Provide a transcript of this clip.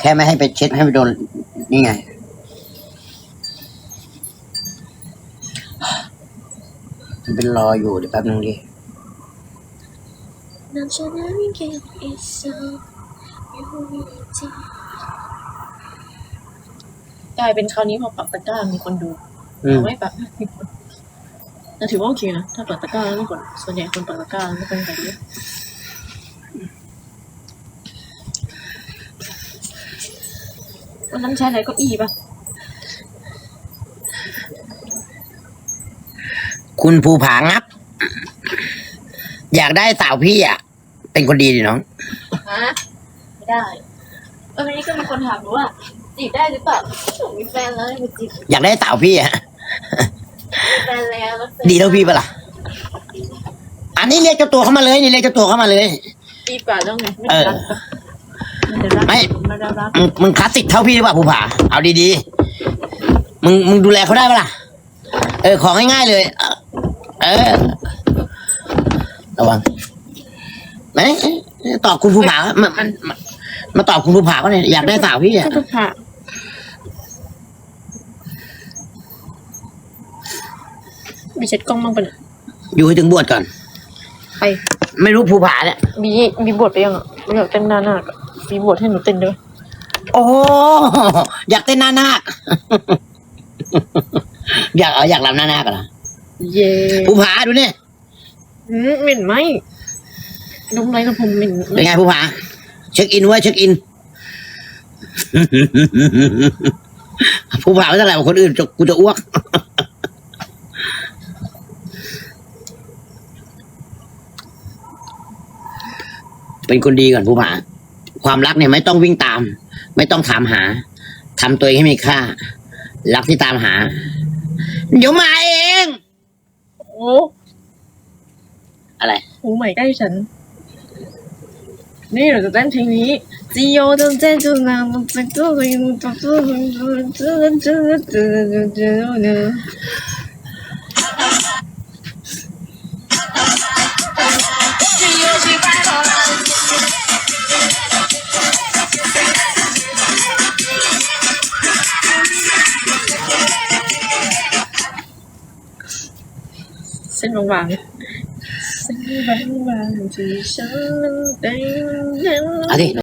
แค่ไม่ให้ไปเช็ดให้ไปโดนนี่ไง มันเป็นรออยู่เดี๋ยวแป๊บนึงดิ Now กลายเป็นคราวนี้พอปรับตะกร้ามีคนดูเราไม่ปรับแต่ถือว่าโอเคนะ ถ้าปรับตะกร้าแล้วไม่กนส่วนใหญ่คนปรับตะกร้าแล้วไม่ค่อยมีใคร วันนั้นใช้อะไรเก็อีป่ะคุณภูผางับ อยากได้สาวพี่อะ เป็นคนดีดิน้อง ฮะไม่ได้เออวันนี้ก็มีคนถามหนูว่าจีบได้หรือเปล่าหนูมีแฟนแล้วไม่จีบอยากได้สาวพี่อะ มีแฟนแล้วแล้วแฟนดีแล้วพี่ปะล่ะ อันนี้เรียกเจ้าตัวเข้ามาเลย นี่เรียกเจ้าตัวเข้ามาเลยปีกว่าแล้วไงไม่เอได้อรักปะ ไม่ได้รักไม่ไม่ได้รักมึงมึงคลาสสิกเท่าพี่หรือเปล่าภูผา เอาดีๆ มึงมึงดูแลเขาได้ปะล่ะ เออ ของง่ายๆเลย เออ ระวังไหมตอบคุณภูผามามามามาตอบคุณภูผาก็เนี่ยอยากได้สาวพี่อะก็ผ่ามีเช็ดกล้องบ้างปะเนี่ยอยู่ให้ถึงบวชก่อน ไป ไม่รู้ภูผาเนี่ย มีมีบทไปยังอะไม่อยากเต้นหน้าหน้าอะ มีบทให้หนูเต้นด้วยโอ้อยากเต้นหน้านาคอยากเอาอยากรำหน้านาคกันนะเย่ภูผาดูเนี่ยอืมเหม็นไหมดมไรกับผมเหม็นเป็นไงภูผาเช็คอินไว้เช็คอินภูผาไม่เท่าไหร่กว่าคนอื่นจะกูจะอ้วกเป็นคนดีก่อนภูผา ความรักเนี่ยไม่ต้องวิ่งตาม ไม่ต้องถามหาทำตัวเองให้มีค่า รักที่ตามหา เดี๋ยวมาเอง โอ้อะไรหูใหม่ใกล้ฉัน นี่เราจะเต้นเพลงนี้จีโอจนเจนจุนามันจะตัวเลยมันจะตัวเลยมันจะจะจะจะจะจะเส้นบางๆเส้นบางๆที่ฉันนั้น ได้เห็นเอาดิ